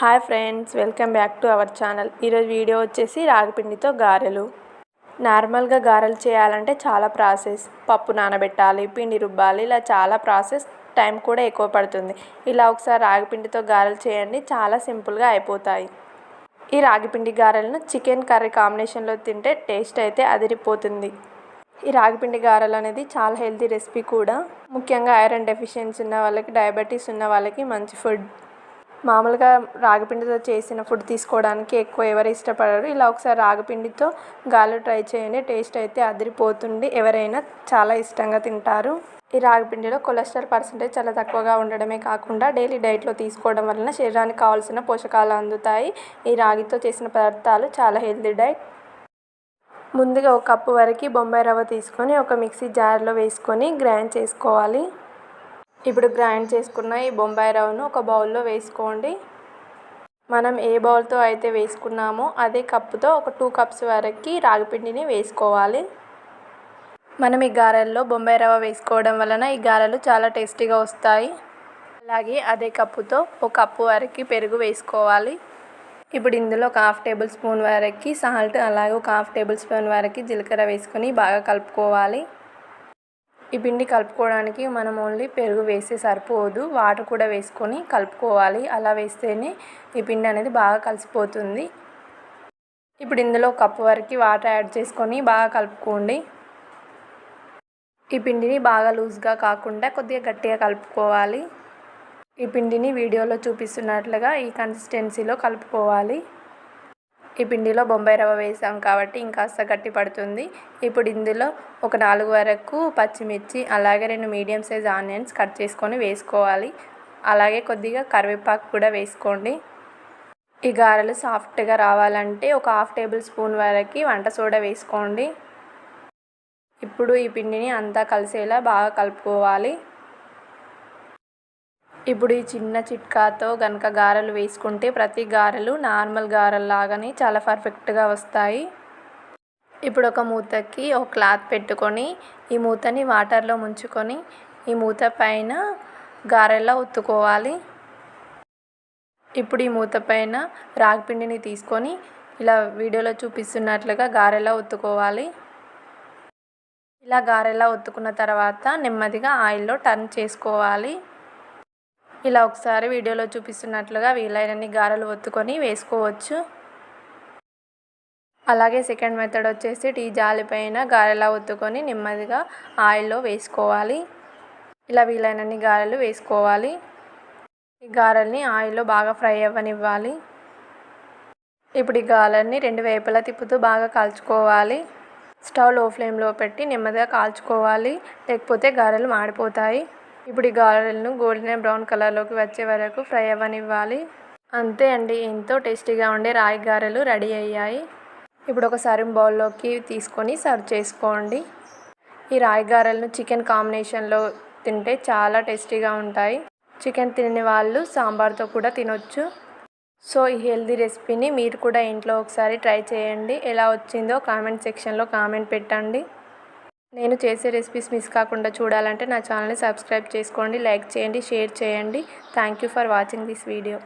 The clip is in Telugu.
Hi friends welcome back to our channel. ఈరోజు వీడియో వచ్చేసి రాగిపిండితో గారెలు. నార్మల్గా గారెలు చేయాలంటే చాలా ప్రాసెస్. పప్పు నానబెట్టాలి పిండి రుబ్బాలి ఇలా చాలా ప్రాసెస్ టైం కూడా ఎక్కువ పడుతుంది. ఇలా ఒకసారి రాగిపిండితో గారెలు చేయండి చాలా సింపుల్గా అయిపోతాయి. ఈ రాగిపిండి గారెలను చికెన్ కర్రీ కాంబినేషన్లో తింటే టేస్ట్ అయితే అదిరిపోతుంది. ఈ రాగిపిండి గారెలు అనేది చాలా హెల్తీ రెసిపీ కూడా. ముఖ్యంగా ఐరన్ డెఫిషియన్సీ ఉన్న వాళ్ళకి డయాబెటీస్ ఉన్న వాళ్ళకి మంచి ఫుడ్. మామూలుగా రాగిపిండితో చేసిన ఫుడ్ తీసుకోవడానికి ఎక్కువ ఎవరు ఇష్టపడరు. ఇలా ఒకసారి రాగిపిండితో గాలు ట్రై చేయండి. టేస్ట్ అయితే అదిరిపోతుంది. ఎవరైనా చాలా ఇష్టంగా తింటారు. ఈ రాగిపిండిలో కొలెస్ట్రాల్ పర్సంటేజ్ చాలా తక్కువగా ఉండడమే కాకుండా డైలీ డైట్లో తీసుకోవడం వలన శరీరానికి కావాల్సిన పోషకాలు అందుతాయి. ఈ రాగితో చేసిన పదార్థాలు చాలా హెల్తీ డైట్ ముందుగా ఒక కప్పు వరకు బొంబాయి రవ్వ తీసుకొని ఒక మిక్సీ జార్లో వేసుకొని గ్రైండ్ చేసుకోవాలి. ఇప్పుడు గ్రైండ్ చేసుకున్న ఈ బొంబాయి రవ్వను ఒక బౌల్లో వేసుకోండి. మనం ఏ బౌల్తో అయితే వేసుకున్నామో అదే కప్పుతో ఒక టూ కప్స్ వరకు రాగిపిండిని వేసుకోవాలి. మనం ఈ గారెల్లో బొంబాయి రవ్వ వేసుకోవడం వలన ఈ గారెలు చాలా టేస్టీగా వస్తాయి. అలాగే అదే కప్పుతో ఒక కప్పు వరకు పెరుగు వేసుకోవాలి. ఇప్పుడు ఇందులో ఒక హాఫ్ టేబుల్ స్పూన్ వరకు సాల్ట్ అలాగే ఒక హాఫ్ టేబుల్ స్పూన్ వరకు జీలకర్ర వేసుకొని బాగా కలుపుకోవాలి. ఈ పిండి కలుపుకోవడానికి మనం ఓన్లీ పెరుగు వేస్తే సరిపోదు వాటర్ కూడా వేసుకొని కలుపుకోవాలి. అలా వేస్తేనే ఈ పిండి అనేది బాగా కలిసిపోతుంది. ఇప్పుడు ఇందులో కప్పు వరకు వాటర్ యాడ్ చేసుకొని బాగా కలుపుకోండి. ఈ పిండిని బాగా లూజ్గా కాకుండా కొద్దిగా గట్టిగా కలుపుకోవాలి. ఈ పిండిని వీడియోలో చూపిస్తున్నట్లుగా ఈ కన్సిస్టెన్సీలో కలుపుకోవాలి. ఈ పిండిలో బొంబాయి రవ్వ వేసాం కాబట్టి ఇంకాస్త గట్టి పడుతుంది. ఇప్పుడు ఇందులో ఒక నాలుగు వరకు పచ్చిమిర్చి అలాగే రెండు మీడియం సైజ్ ఆనియన్స్ కట్ చేసుకొని వేసుకోవాలి. అలాగే కొద్దిగా కరివేపాకు కూడా వేసుకోండి. ఈ గారెలు సాఫ్ట్గా రావాలంటే ఒక హాఫ్ టేబుల్ స్పూన్ వరకు వంట సోడా వేసుకోండి. ఇప్పుడు ఈ పిండిని అంతా కలిసేలా బాగా కలుపుకోవాలి. ఇప్పుడు ఈ చిన్న చిట్కాతో కనుక గారెలు వేసుకుంటే ప్రతి గారెలు నార్మల్ గారెల్లాగానే చాలా పర్ఫెక్ట్గా వస్తాయి. ఇప్పుడు ఒక మూతకి ఒక క్లాత్ పెట్టుకొని ఈ మూతని వాటర్లో ముంచుకొని ఈ మూత పైన గారెలా ఉత్తుకోవాలి ఇప్పుడు ఈ మూత పైన రాగిపిండిని తీసుకొని ఇలా వీడియోలో చూపిస్తున్నట్లుగా గారెలా ఒత్తుకోవాలి. ఇలా గారెలా ఉత్తుకున్న తర్వాత నెమ్మదిగా ఆయిల్లో టర్న్ చేసుకోవాలి. ఇలా ఒకసారి వీడియోలో చూపిస్తున్నట్లుగా వీలైనన్ని గారెలు ఒత్తుకొని వేసుకోవచ్చు. అలాగే సెకండ్ మెథడ్ వచ్చేసి టీ జాలి పైన గారెలా ఒత్తుకొని నెమ్మదిగా ఆయిల్లో వేసుకోవాలి. ఇలా వీలైనన్ని గారెలు వేసుకోవాలి. ఈ గారెల్ని ఆయిల్లో బాగా ఫ్రై అవ్వనివ్వాలి. ఇప్పుడు ఈ గారెల్ని రెండు వైపులా తిప్పుతూ బాగా కాల్చుకోవాలి. స్టవ్లో ఫ్లేమ్లో పెట్టి నెమ్మదిగా కాల్చుకోవాలి. లేకపోతే గారెలు మాడిపోతాయి. ఇప్పుడు ఈ గారెలను గోల్డెన్ బ్రౌన్ కలర్లోకి వచ్చే వరకు ఫ్రై అవ్వనివ్వాలి. అంతే అండి ఎంతో టేస్టీగా ఉండే రాయి గారెలు రెడీ అయ్యాయి. ఇప్పుడు ఒక బౌల్లోకి తీసుకొని సర్వ్ చేసుకోండి. ఈ రాయి గారెలను చికెన్ కాంబినేషన్లో తింటే చాలా టేస్టీగా ఉంటాయి. చికెన్ తినని వాళ్ళు సాంబార్తో కూడా తినొచ్చు. సో ఈ హెల్దీ రెసిపీని మీరు కూడా ఇంట్లో ఒకసారి ట్రై చేయండి. ఎలా వచ్చిందో కామెంట్ సెక్షన్లో కామెంట్ పెట్టండి. నేను చేసే రెసిపీస్ మిస్ కాకుండా చూడాలంటే నా ఛానల్ని సబ్స్క్రైబ్ చేసుకోండి లైక్ చేయండి షేర్ చేయండి. Thank you for watching this video